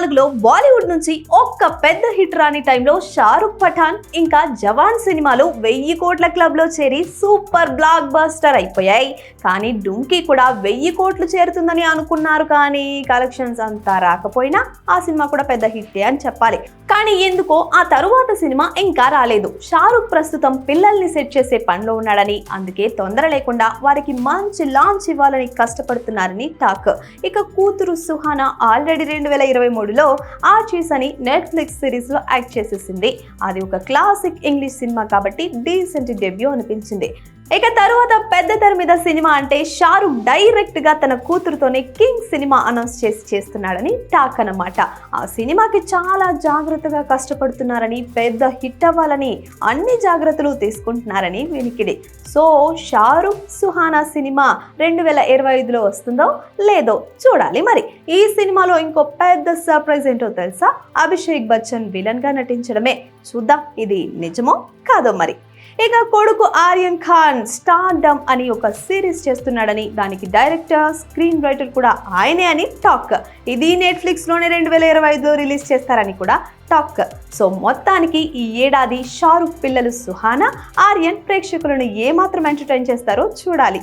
నాలుగులో బాలీవుడ్ నుంచి ఒక్క పెద్ద హిట్ రాని టైంలో షారుఖ్ పఠాన్ ఇంకా జవాన్ సినిమాలు వెయ్యి కోట్ల క్లబ్లో చేరి సూపర్ బ్లాక్ బస్టర్ అయిపోయాయి. కానీ డుంకీ కూడా వెయ్యి కోట్లు చేరుతుందని అనుకున్నారు. కానీ కలెక్షన్స్ అంతా రాకపోయినా ఆ సినిమా కూడా పెద్ద హిట్టే అని చెప్పాలి. కానీ ఎందుకో ఆ తరువాత సినిమా ఇంకా రాలేదు. షారుఖ్ ప్రస్తుతం పిల్లల్ని సెట్ చేసే పనిలో ఉన్నాడని అందుకే తొందర లేకుండా వారికి మంచి లాంచ్ ఇవ్వాలని కష్టపడుతున్నారని టాక్ ఇక కూతురు సుహానా ఆల్రెడీ రెండు వేల ఇరవై మూడులో ఆర్చీస్ అని నెట్ఫ్లిక్స్ సిరీస్లో యాక్ట్ చేసేసింది. అది ఒక క్లాసిక్ ఇంగ్లీష్ సినిమా కాబట్టి డీసెంట్ డెబ్యూ అనిపించింది. ఇక తర్వాత పెద్ద తెర మీద సినిమా అంటే షారుఖ్ డైరెక్ట్గా తన కూతురుతోనే కింగ్ సినిమా అనౌన్స్ చేసి చేస్తున్నాడని టాక్ అన్నమాట. ఆ సినిమాకి చాలా జాగ్రత్తగా కష్టపడుతున్నారని పెద్ద హిట్ అవ్వాలని అన్ని జాగ్రత్తలు తీసుకుంటున్నారని వినికిడి. సో షారుఖ్ సుహానా సినిమా రెండు వేల ఇరవై ఐదులో వస్తుందో లేదో చూడాలి మరి. ఈ సినిమాలో ఇంకో పెద్ద సర్ప్రైజ్ ఏంటో తెలుసా? అభిషేక్ బచ్చన్ విలన్గా నటించడమే. చూద్దాం ఇది నిజమో కాదో మరి. ఇక కొడుకు ఆర్యన్ ఖాన్ స్టార్ డమ్ అని ఒక సిరీస్ చేస్తున్నాడని దానికి డైరెక్టర్ స్క్రీన్ రైటర్ కూడా ఆయనే అని టాక్. ఇది నెట్ఫ్లిక్స్లోనే రెండు వేల ఇరవై ఐదులో రిలీజ్ చేస్తారని కూడా టాక్. సో మొత్తానికి ఈ ఏడాది షారుఖ్ పిల్లలు సుహానా ఆర్యన్ ప్రేక్షకులను ఏమాత్రం ఎంటర్టైన్ చేస్తారో చూడాలి.